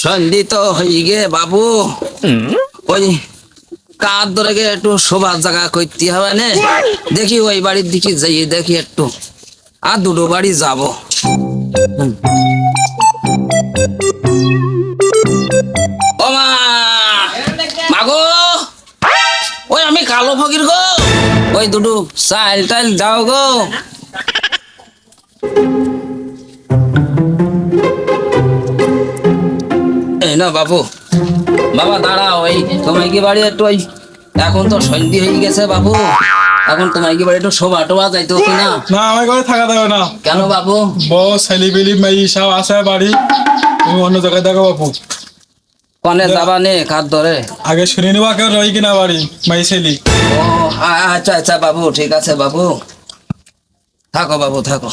সন্ধি তো হয়ে গে বাবু। ওই কার ধরে গে একটু শোবার জায়গা করতে হবে না? দেখি ওই বাড়ির দিকে যাই দেখি একটু। আর দুটো বাড়ি যাব। ও মা! মাগো! ওই আমি কালো ফকির গো। ওই দুটো চাইল টাইল দাও গো। না বাবু? বাবা দাঁড়াও ওই তোমার কি বাড়ি একটু ওই এখন তো সন্ধি হয়ে গেছে বাবু। এখন তোমার কি বাড়ি একটু শোভা টোভা যাইতো কি না? না আমার ঘরে থাকা দেবে না। কেন বাবু? বউ ছেলে বিলি মেয়ে সব আছে বাড়ি। তুমি অন্য জায়গায় দেখো বাপু কনে যাবা নে কার ধরে? আগে শুনে নেবা কেউ রই কিনা বাড়ি মাই ছেলি। ও আচ্ছা আচ্ছা বাবু ঠিক আছে বাবু। থাকো বাবু থাকো।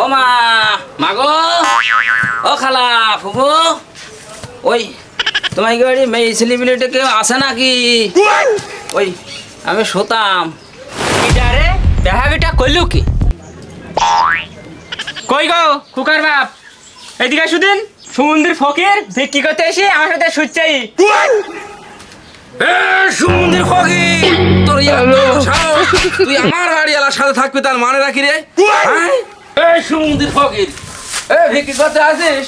ও মা মাগো। ও খালা ফুফু ওই তোমার কি বাড়ি মেয়ে ছেলেপিলেটা কেউ আসে নাকি? ওই আমি শোতাম। ইটারে দেখা বিটা কইলু কি? কই গো কুকার বাপ? এদিকে সুদিন সমুদ্রের ফকির ভিক্ষি করতে এসে আমার সাথে সুচাই সমুদ্রের ফকি তোর তুই আমার বাড়ি এলার সাথে থাকবি তার মানে রাখি রে? হ্যাঁ? এই সমুদ্রের ফকির। এ ভিক্ষি করতে আসিস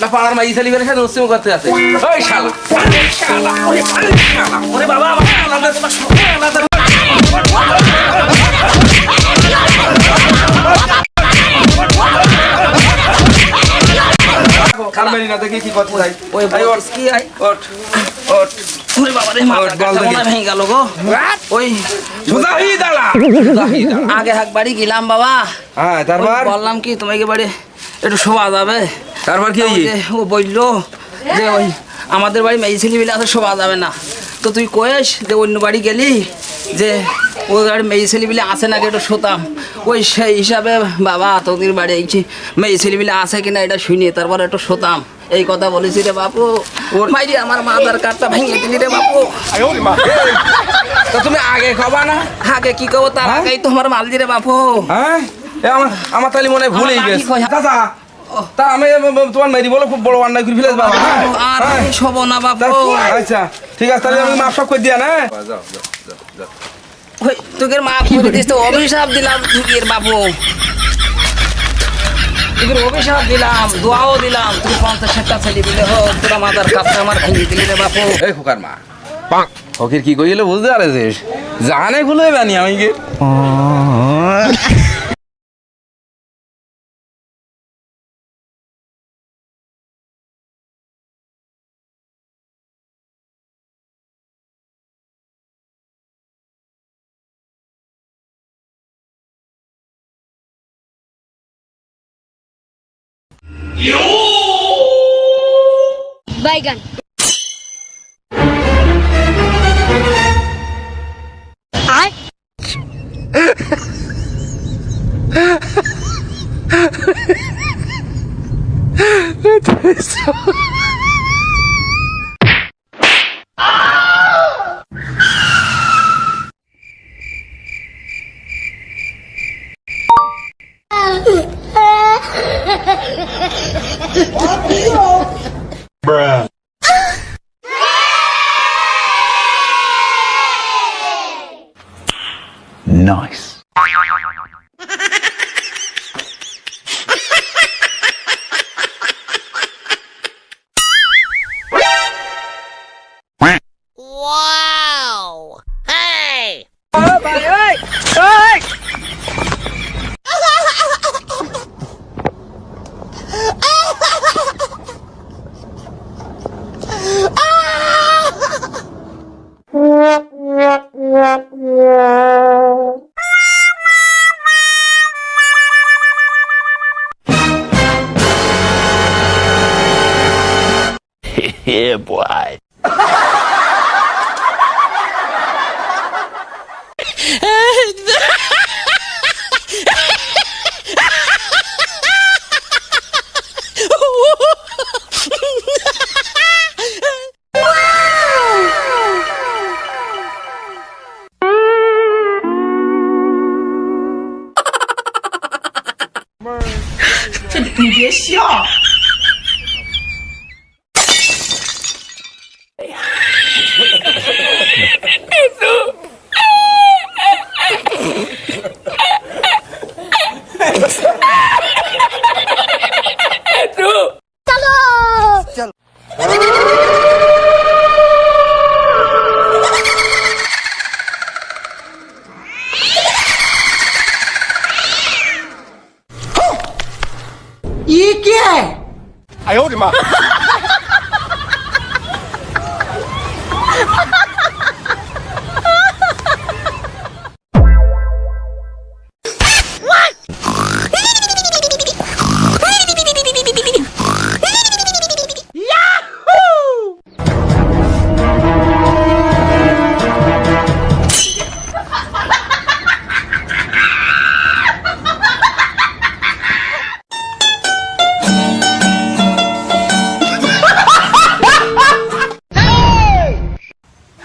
না পাড়ার মাই ছেলে বের সাথে উৎসব করতে আসিস ওই শালা। ওরে ওরে ওরে ওরে বাবা আলাদা আলাদা না দেখি কি করতে চাই? ওই ওঠ, কি আই? ওঠ। আগে এক বাড়ি গেলাম বাবা। হ্যাঁ তারপর? বললাম কি তোমাকে বাড়ি একটু শোভা যাবে। তারপর কি ও বলল যে ওই আমাদের বাড়ি মেয়ে ছেলে মিলে আছে শোভা যাবে না। তো তুই কয়েস যে অন্য বাড়ি গেলি যে ওই বাড়ি মেয়ে ছেলে মিলে আছে নাকি একটু শোতাম। ওই সেই হিসাবে বাবা তোদের বাড়ি আইছি। মেয়ে ছেলে মিলে আছে কিনা এটা শুনি তারপর একটু শোতাম। এই কথা বলেছি রে বাপু। ওর মাইরি আমার মাদার কার্ডটা ভেঙে দিলি রে বাপু। তো তুমি আগে খাবা না? আগে কি করব? তার হ্যাঁ? আগেই তোমার মাল দিরে বাপু। হ্যাঁ? আমার আমার তাহলে মনে হয় ভুলেই গেছে? দাদা তা আমি তোমার মেরি বলে খুব বড় অন্যায় করে ফেলেছ বাবা। হ্যাঁ? আর হ্যাঁ। আমি শোবো না বাপু। আচ্ছা ঠিক আছে তাহলে আমি মাপ সব করে দিয়া না তোকে মাফ করে দিস তো অভিশাপ দিলাম তুই বাবু তোকে অভিশাপ দিলাম দোয়াও দিলাম। তুই পঞ্চাশ ষাটটা ছেলে দিলে হোক তোরা মাদার কাপটা আমার ভেঙে দিলি রে বাপু। এই খোকার মা। ফকির কি কইলে বুঝতে পারছিস? জানে ভুলে বানি আমি কি Bacon. I. That is so. R Nice. 你也不爱。这你别笑。我的妈。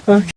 Okay.